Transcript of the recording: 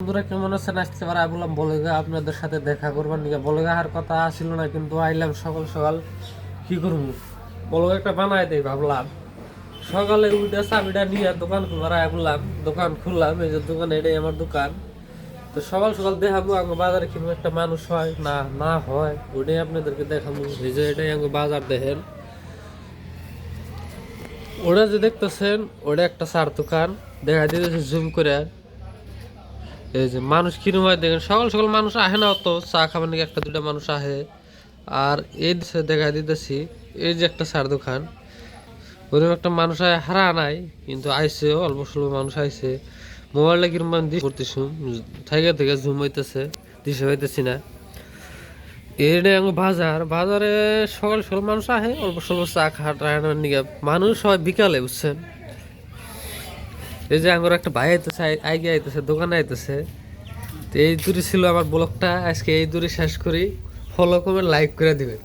বন্ধুরা, কেমন আছেন? আসতে পারে বললাম বলেগা আপনাদের সাথে দেখা করবার নিকে বলেগা আর কথা আসছিল না, কিন্তু আইলাম সকাল সকাল কি করব? বলগা একটা বানাই দেই ভাবলাম। সকালে উঠে চাবিটা নিয়ে দোকান খুলবার আয় বললাম দোকান খুললাম, এই যে দোকান এটাই আমার দোকান। তো সকাল সকাল দেখাবো, আঙ্গ বাজারে কীরকম একটা মানুষ হয়, না না হয় ওটাই আপনাদেরকে দেখাবো। এই যে এটাই আঙ্গ বাজার দেখেন। ওরা যে দেখতেছেন, ওটা একটা চার দোকান। দেখা দিতেছে জুম করে এই যে মানুষ কিরম হয়, দেখেন সকাল সকাল মানুষ আসে না অত, চা খাবার নাকি, একটা দুটা মানুষ আহে আর এই দেখা দিতেছি, এই যে একটা চার দোকান, ওরকম একটা মানুষ হারা নাই, কিন্তু আইসে অল্প স্বল্প মানুষ আইসে মোবাইলটা কিরম দিস করতেছু থেকে থেকে জুম হইতেছে দিশে হইতেছি না। এটা আমার বাজার, বাজারে সকাল সকাল মানুষ আহে অল্প স্বল্প চা নিকে মানুষ হয় বিকালে, বুঝছেন? এই যে আমার একটা ভাই আইতেছে আগে আইতেছে, দোকানে আইতেছে। তো এই দূরে ছিল আমার ব্লগটা, আজকে এই দূরে শেষ করি। ফলো করবেন লাইক করে দিবেন।